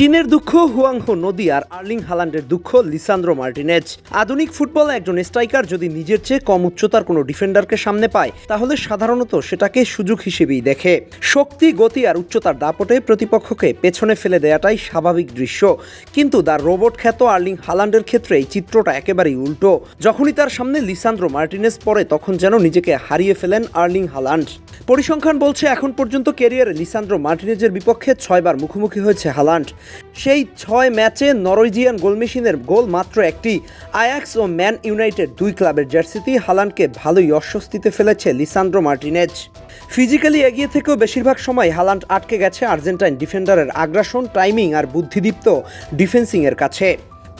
চীনের দুঃখ, হুয়াংহো নদী আর আর্লিং হালান্ডের দুঃখ, লিসান্দ্রো মার্টিনেজ। আধুনিক ফুটবলে একজন স্ট্রাইকার যদি নিজের চেয়ে কম উচ্চতার কোনো ডিফেন্ডারকে সামনে পায়, তাহলে সাধারণত সেটাকে সুযোগ হিসেবেই দেখে। শক্তি, গতি আর উচ্চতার দাপটে প্রতিপক্ষকে পেছনে ফেলে দেওয়াটাই স্বাভাবিক দৃশ্য। কিন্তু তার রোবট খ্যাত আর্লিং হালান্ডের ক্ষেত্রে এই চিত্রটা একেবারেই উল্টো। যখনই তার সামনে লিসান্দ্রো মার্টিনেজ পড়ে, তখন যেন নিজেকে হারিয়ে ফেলেন আর্লিং হালান্ড। পরিসংখ্যান বলছে, এখন পর্যন্ত ক্যারিয়ারে লিসান্দ্রো মার্টিনেজের বিপক্ষে ছয়বার মুখোমুখি হয়েছে হালান্ড। সেই ছয় ম্যাচে নরওয়েজিয়ান গোলমেশিনের গোল মাত্র একটি। আয়াক্স ও ম্যান ইউনাইটেড দুই ক্লাবের জার্সিতেই হালান্ডকে ভালোই অস্বস্তিতে ফেলেছে লিসান্দ্রো মার্টিনেজ। ফিজিক্যালি এগিয়ে থেকেও বেশিরভাগ সময় হালান্ড আটকে গেছে আর্জেন্টাইন ডিফেন্ডারের আগ্রাসন, টাইমিং আর বুদ্ধিদীপ্ত ডিফেন্সিংয়ের কাছে।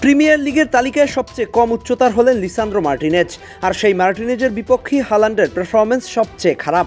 প্রিমিয়ার লিগের তালিকায় সবচেয়ে কম উচ্চতার হলেন লিসান্দ্রো মার্টিনেজ, আর সেই মার্টিনেজের বিপক্ষেই হালান্ডের পারফরমেন্স সবচেয়ে খারাপ।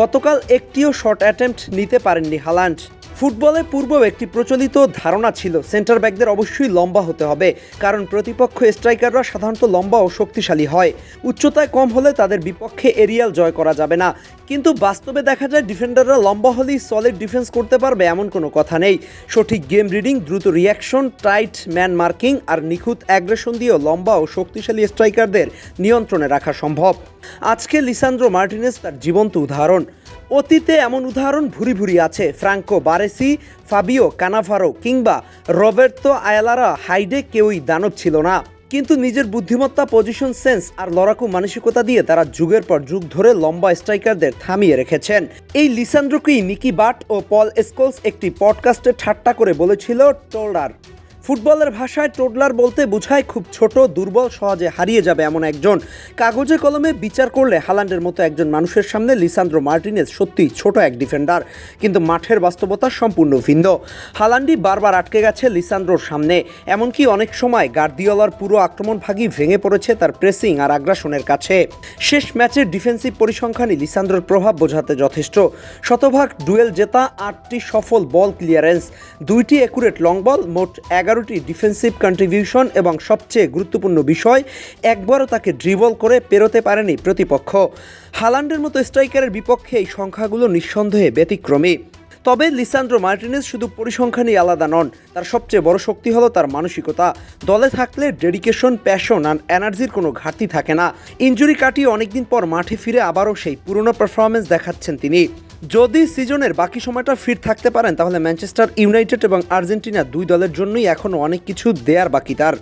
গতকাল একটিও শর্ট অ্যাটেম্প্ট নিতে পারেননি হালান্ড ফুটবলে পূর্বেও একটি প্রচলিত ধারণা ছিল, সেন্টার ব্যাকদের অবশ্যই লম্বা হতে হবে, কারণ প্রতিপক্ষ স্ট্রাইকাররা সাধারণত লম্বা ও শক্তিশালী হয়। উচ্চতায় কম হলে তাদের বিপক্ষে এরিয়াল জয় করা যাবে না। কিন্তু বাস্তবে দেখা যায়, ডিফেন্ডাররা লম্বা হলেই সলিড ডিফেন্স করতে পারবে এমন কোনো কথা নেই। সঠিক গেম রিডিং দ্রুত রিয়াকশন টাইট ম্যান মার্কিং আর নিখুঁত অ্যাগ্রেশন দিয়েও লম্বা ও শক্তিশালী স্ট্রাইকারদের নিয়ন্ত্রণে রাখা সম্ভব। আজকে লিসান্দ্রো মার্টিনেস তার জীবন্ত উদাহরণ। অতীতে এমন উদাহরণ ভুরি ভুরি আছে। ফ্রাঙ্কো বারেসি, ফাবিও কানাভারো কিংবা রবের্তো আয়ালারা হাইডে কেউই দানব ছিল না। কিন্তু নিজের বুদ্ধিমত্তা পজিশন সেন্স আর লড়াকু মানসিকতা দিয়ে তারা যুগের পর যুগ ধরে লম্বা স্ট্রাইকারদের থামিয়ে রেখেছেন। এই লিসান্দ্রকেই নিকি বাট ও পল স্কোলস একটি পডকাস্টে ঠাট্টা করে বলেছিল, টোল্ডার। ফুটবলের ভাষায় টোডলার বলতে বোঝায় খুব ছোট, দুর্বল, সহজে হারিয়ে যাবে এমন একজন। কাগজে কলমে বিচার করলে হালান্ডের মতো একজন মানুষের সামনে লিসান্দ্রো মার্টিনেজ সত্যি ছোট এক ডিফেন্ডার, কিন্তু মাঠের বাস্তবতা সম্পূর্ণ ভিন্ন। হালান্ডি বারবার আটকে গেছে লিসান্দ্রোর সামনে, এমনকি অনেক সময় গার্দিওলার পুরো আক্রমণ ভাগই ভেঙে পড়েছে তার প্রেসিং আর আগ্রাসনের কাছে। শেষ ম্যাচের ডিফেন্সিভ পরিসংখ্যানই লিসান্দ্রোর প্রভাব বোঝাতে যথেষ্ট। শতভাগ ডুয়েল জেতা, আটটি সফল বল ক্লিয়ারেন্স, দুইটি একুরেট লং বল, মোট এগারোটি ডিফেন্সিভ কন্ট্রিবিউশন এবং সবচেয়ে গুরুত্বপূর্ণ বিষয়, একবারও তাকে ড্রিবল করে পেরোতে পারেনি প্রতিপক্ষ। হালান্ডের মতো স্ট্রাইকারের বিপক্ষে এই সংখ্যাগুলো নিঃসন্দেহে ব্যতিক্রমী। তবে লিসান্দ্রো মার্টিনেস শুধু পরিসংখ্যানই আলাদা নন, তার সবচেয়ে বড় শক্তি হলো তার মানসিকতা। দলে থাকলে ডেডিকেশন প্যাশন আর এনার্জির কোনো ঘাটতি থাকে না। ইঞ্জুরি কাটিয়ে অনেকদিন পর মাঠে ফিরে আবারও সেই পুরনো পারফরমেন্স দেখাচ্ছেন তিনি। যদি সিজনের বাকি সময়টা ফিট থাকতে পারেন, তাহলে ম্যানচেস্টার ইউনাইটেড এবং আর্জেন্টিনা দুই দলের জন্যই এখনও অনেক কিছু দেয়ার বাকি তার।